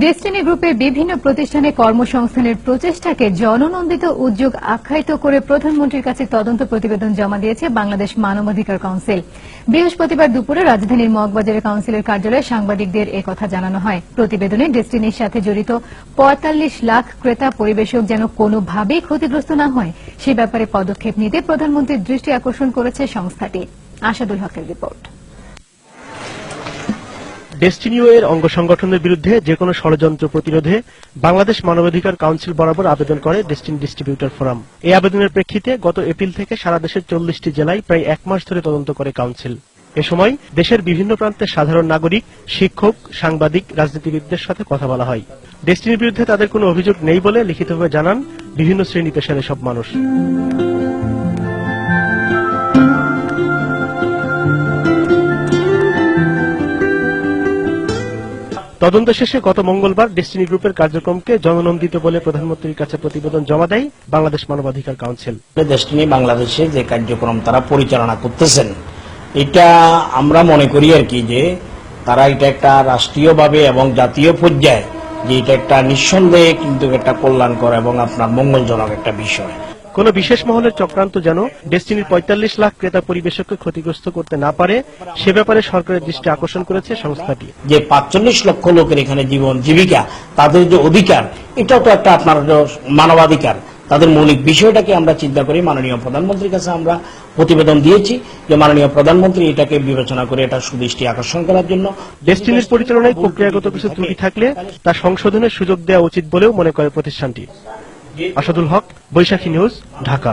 Destiny গ্রুপের বিভিন্ন প্রতিষ্ঠানে কর্মসংস্থানের প্রচেষ্টাকে জননন্দিত উদ্যোগ আখ্যায়িত করে প্রধানমন্ত্রীর কাছে তদন্ত প্রতিবেদন জমা দিয়েছে বাংলাদেশ মানবাধিকার কাউন্সিল। বৃহস্পতিবার দুপুরে রাজধানীর মগবাজারের কাউন্সিলের কার্যালয়ে সাংবাদিকদের কথা জানানো হয়। প্রতিবেদনে ডেস্টিনির সাথে জড়িত পঁয়তাল্লিশ লাখ ক্রেতা পরিবেশক যেন কোনোভাবেই ক্ষতিগ্রস্ত না হয়, সে ব্যাপারে পদক্ষেপ নিতে প্রধানমন্ত্রীর দৃষ্টি আকর্ষণ করেছে সংস্থাটি। আসাদুল হকের রিপোর্ট। ডেস্টিনিও এর অঙ্গ সংগঠনের বিরুদ্ধে যে কোনো ষড়যন্ত্র প্রতিরোধে বাংলাদেশ মানবাধিকার কাউন্সিল বরাবর আবেদন করে ডেস্টিন ডিস্ট্রিবিউটর ফোরাম। এই আবেদনের প্রেক্ষিতে গত এপ্রিল থেকে সারা দেশের চল্লিশটি জেলায় প্রায় এক মাস ধরে তদন্ত করে কাউন্সিল। এ সময় দেশের বিভিন্ন প্রান্তের সাধারণ নাগরিক, শিক্ষক, সাংবাদিক, রাজনীতিবিদদের সাথে কথা বলা হয়। ডেস্টিনির বিরুদ্ধে তাদের কোনো অভিযোগ নেই বলে লিখিতভাবে জানান বিভিন্ন শ্রেণি পেশার সব মানুষ। তদন্ত শেষে গত মঙ্গলবার ডেস্টিনি গ্রুপের কার্যক্রমকে জননন্দিত বলে প্রধানমন্ত্রীর কাছে প্রতিবেদন জমা দেয় বাংলাদেশ মানবাধিকার কাউন্সিল। দেশটিনি বাংলাদেশে যে কার্যক্রম তারা পরিচালনা করতেছেন, এটা আমরা মনে করি আর কি যে তারা এটা একটা রাষ্ট্রীয়ভাবে এবং জাতীয় পর্যায়ে যে এটা একটা নিঃসন্দেহে কিন্তু একটা কল্যাণকর এবং আপনার মঙ্গলজনক একটা বিষয়। কোন বিশেষ মহলের চক্রান্ত যেন ডেস্টিনির পঁয়তাল্লিশ লাখ ক্রেতা পরিবেশককে ক্ষতিগ্রস্ত করতে না পারে সে ব্যাপারে সরকারের দৃষ্টি আকর্ষণ করেছে সংস্থাটি। যে পাঁচচল্লিশ লক্ষ লোকের এখানে জীবন জীবিকা তাদের যে অধিকার এটাও তো একটা আপনার মানবাধিকার। তাদের মৌলিক বিষয়টাকে আমরা চিন্তা করি। মাননীয় প্রধানমন্ত্রীর কাছে আমরা প্রতিবেদন দিয়েছি যে মাননীয় প্রধানমন্ত্রী এটাকে বিবেচনা করে এটা সুদৃষ্টি আকর্ষণ করার জন্য। ডেস্টিনির পরিচালনায় প্রক্রিয়াগত কিছু ত্রুটি থাকলে তা সংশোধনের সুযোগ দেওয়া উচিত বলেও মনে করে প্রতিষ্ঠানটি। আসাদুল হক বৈশাখী নিউজ ঢাকা।